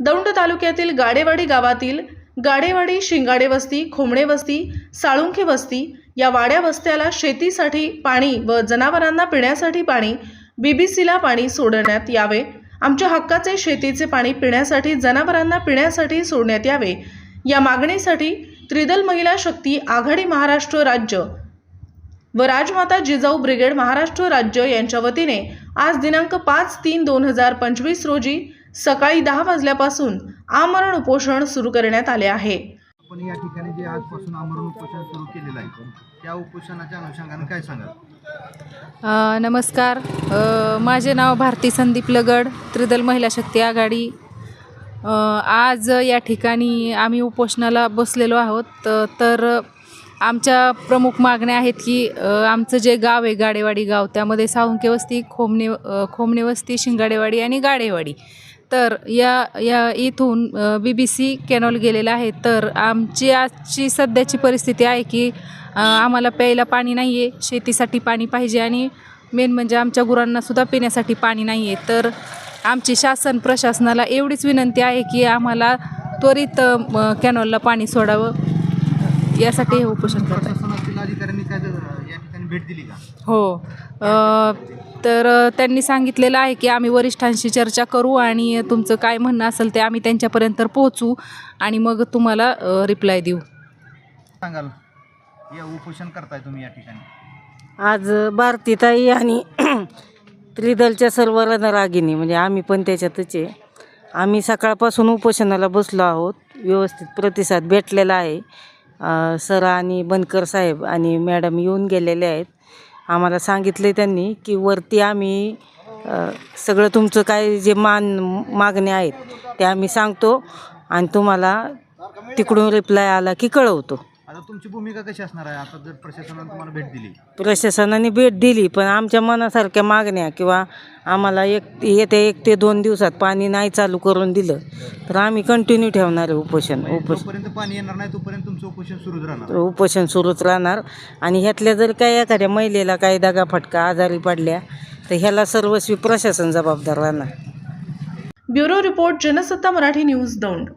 दौंड तालुक्यातील गाडेवाडी गावातील गाडेवाडी शिंगाडे वस्ती खोमणे वस्ती साळुंखे वस्ती या वाड्या वस्त्याला शेतीसाठी पाणी व जनावरांना पिण्यासाठी पाणी बीबीसीला पाणी सोडण्यात यावे. आमच्या हक्काचे शेतीचे पाणी पिण्यासाठी जनावरांना पिण्यासाठी सोडण्यात यावे. या मागणीसाठी त्रिदल महिला शक्ती आघाडी महाराष्ट्र राज्य व राजमाता जिजाऊ ब्रिगेड महाराष्ट्र राज्य यांच्या वतीने आज दिनांक पाच तीन दोन हजार पंचवीस रोजी सकाळी दहा वाजल्यापासून आमरण उपोषण सुरू करण्यात आले आहे. आपण या ठिकाणी जे आजपासून आमरण उपोषण सुरू केलेलं आहे त्या उपोषणाच्या अनुषंगाने काय सांगाल? अ, नमस्कार. माझे नाव भारती संदीप लगड त्रिदल महिला शक्ती आघाडी. आज या ठिकाणी आम्ही उपोषणाला बसलेलो आहोत. त- तर आमच्या प्रमुख मागण्या आहेत की आमचं जे गाव आहे गाडेवाडी गाव त्यामध्ये साळुंके वस्ती खोमणे खोमणे वस्ती शिंगाडेवाडी आणि गाडेवाडी. तर या या इथून बी बी सी कॅनॉल गेलेला आहे. तर आमची आजची सध्याची परिस्थिती आहे की आम्हाला प्यायला पाणी नाही आहे शेतीसाठी पाणी पाहिजे आणि मेन म्हणजे आमच्या गुरांनासुद्धा पिण्यासाठी पाणी नाही आहे तर आमची शासन प्रशासनाला एवढीच विनंती आहे की आम्हाला त्वरित कॅनॉलला पाणी सोडावं. यासाठी हे उपोषण करत आहे प्रशासनातील अधिकाऱ्यांनी काय या ठिकाणी भेट दिली का? हो. अ, तर त्यांनी सांगितलेलं आहे की आम्ही वरिष्ठांशी चर्चा करू आणि तुमचं काय म्हणणं असेल ते आम्ही त्यांच्यापर्यंत पोहोचू आणि मग तुम्हाला रिप्लाय देऊ. सांगाल या उपोषण करताय तुम्ही या ठिकाणी? आज भारतीताई आणि त्रिदलच्या सर्व रणरागिनी म्हणजे आम्ही पण त्याच्यातच आहे. आम्ही सकाळपासून उपोषणाला बसलो आहोत. व्यवस्थित प्रतिसाद भेटलेला आहे. सर आणि बनकर साहेब आणि मॅडम येऊन गेलेले आहेत. आम्हाला सांगितले त्यांनी की वरती आम्ही सगळं तुमचं काय जे मान मागण्या आहेत ते आम्ही सांगतो आणि तुम्हाला तिकडून रिप्लाय आला की कळवतो. आता तुमची भूमिका कशी असणार आहे? आता जर प्रशासनाने तुम्हाला भेट दिली. प्रशासनाने भेट दिली पण आमच्या मनासारख्या मागण्या किंवा आम्हाला एक येत्या एक ते दोन दिवसात पाणी नाही चालू करून दिलं तर आम्ही कंटिन्यू ठेवणार आहे उपोषण. उपोषण. जोपर्यंत पाणी येणार नाही तोपर्यंत तुमचं उपोषण सुरूच राहणार. उपोषण सुरूच राहणार. आणि ह्यातल्या जर काही एखाद्या महिलेला काही दगा फटका आजारी पडल्या तर ह्याला सर्वस्वी प्रशासन जबाबदार राहणार. Bureau report Jansatta Marathi news Daund.